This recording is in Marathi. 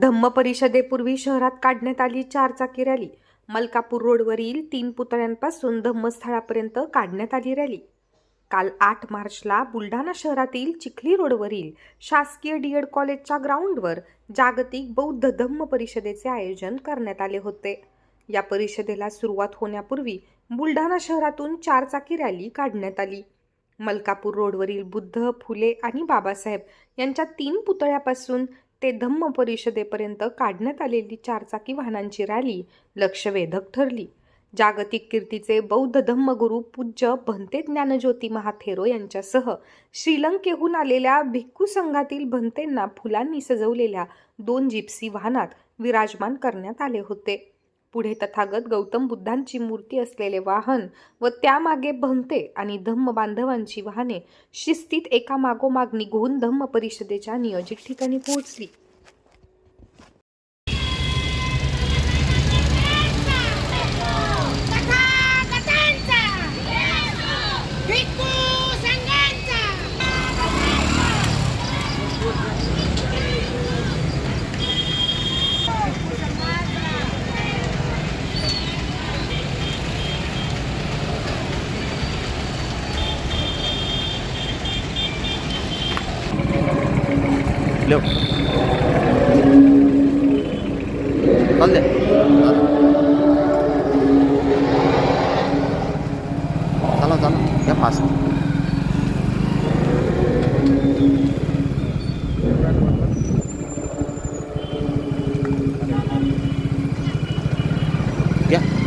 धम्म परिषदेपूर्वी शहरात काढण्यात आली चारचाकी रॅली. मलकापूर रोडवरील तीन पुतळ्यांपासून धम्मस्थळापर्यंत काढण्यात आली रॅली. काल आठ मार्चला बुलढाणा शहरातील चिखली रोडवरील शासकीय डीएड कॉलेजच्या ग्राउंडवर जागतिक बौद्ध धम्म परिषदेचे आयोजन करण्यात आले होते. या परिषदेला सुरुवात होण्यापूर्वी बुलढाणा शहरातून चारचाकी रॅली काढण्यात आली. मलकापूर रोडवरील बुद्ध फुले आणि बाबासाहेब यांच्या तीन पुतळ्यापासून ते धम्म परिषदेपर्यंत काढण्यात आलेली चारचाकी वाहनांची रॅली लक्षवेधक ठरली. जागतिक कीर्तीचे बौद्ध धम्मगुरू पूज्य भंते ज्ञानज्योती महाथेरो यांच्यासह श्रीलंकेहून आलेल्या भिक्खू संघातील भंतेंना फुलांनी सजवलेल्या दोन जिप्सी वाहनात विराजमान करण्यात आले होते. पुढे तथागत गौतम बुद्धांची मूर्ती असलेले वाहन व त्यामागे भंते आणि धम्म बांधवांची वाहने शिस्तीत एका मागोमाग निघून धम्म परिषदेच्या नियोजित ठिकाणी पोहोचली. लो खोल दे चलो चलो क्या Yeah.